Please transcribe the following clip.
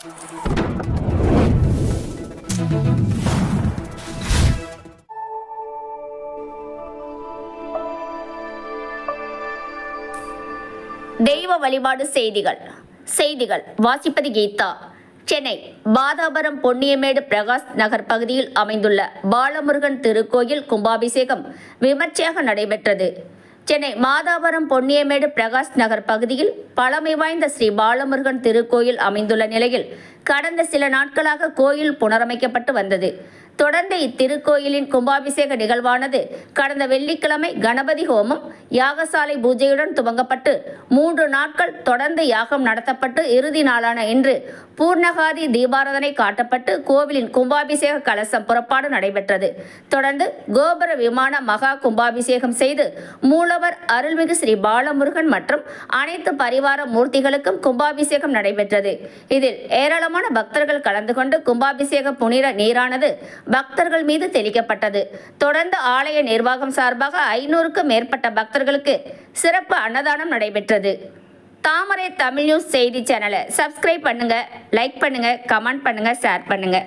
தெய்வ வழிபாடு செய்திகள். செய்திகள். வாசிப்பது கீதா. சென்னை பாதாபுரம் பொன்னியமேடு பிரகாஷ் நகர் பகுதியில் அமைந்துள்ள பாலமுருகன் திருக்கோயில் கும்பாபிஷேகம் விமர்சையாக நடைபெற்றது. சென்னை மாதாபுரம் பொன்னியமேடு பிரகாஷ் நகர் பகுதியில் பழமை வாய்ந்த ஸ்ரீ பாலமுருகன் திருக்கோயில் அமைந்துள்ள நிலையில் கடந்த சில நாட்களாக கோயில் புனரமைக்கப்பட்டு வந்தது. தொடர்ந்து இத்திருக்கோயிலின் கும்பாபிஷேக நிகழ்வானது கடந்த வெள்ளிக்கிழமை கணபதி ஹோமம் யாகசாலை பூஜையுடன் துவங்கப்பட்டு மூன்று நாட்கள் தொடர்ந்து யாகம் நடத்தப்பட்டு இறுதி நாளான இன்று பூர்ணகாதி தீபாராதனை காட்டப்பட்டு கோவிலின் கும்பாபிஷேக கலசம் புறப்பாடு நடைபெற்றது. தொடர்ந்து கோபுர விமான மகா கும்பாபிஷேகம் செய்து மூலவர் அருள்மிகு ஸ்ரீ பாலமுருகன் மற்றும் அனைத்து பரிவார மூர்த்திகளுக்கும் கும்பாபிஷேகம் நடைபெற்றது. இதில் ஏராளமான பக்தர்கள் கலந்து கொண்டு கும்பாபிஷேக புனித நீரானது பக்தர்கள் மீது தெளிக்கப்பட்டது. தொடர்ந்து ஆலய நிர்வாகம் சார்பாக ஐநூறுக்கும் மேற்பட்ட பக்தர்களுக்கு சிறப்பு அன்னதானம் நடைபெற்றது. தாமரை தமிழ் நியூஸ் செய்தி சேனலை சப்ஸ்கிரைப் பண்ணுங்க லைக் பண்ணுங்க கமெண்ட் பண்ணுங்க ஷேர் பண்ணுங்க.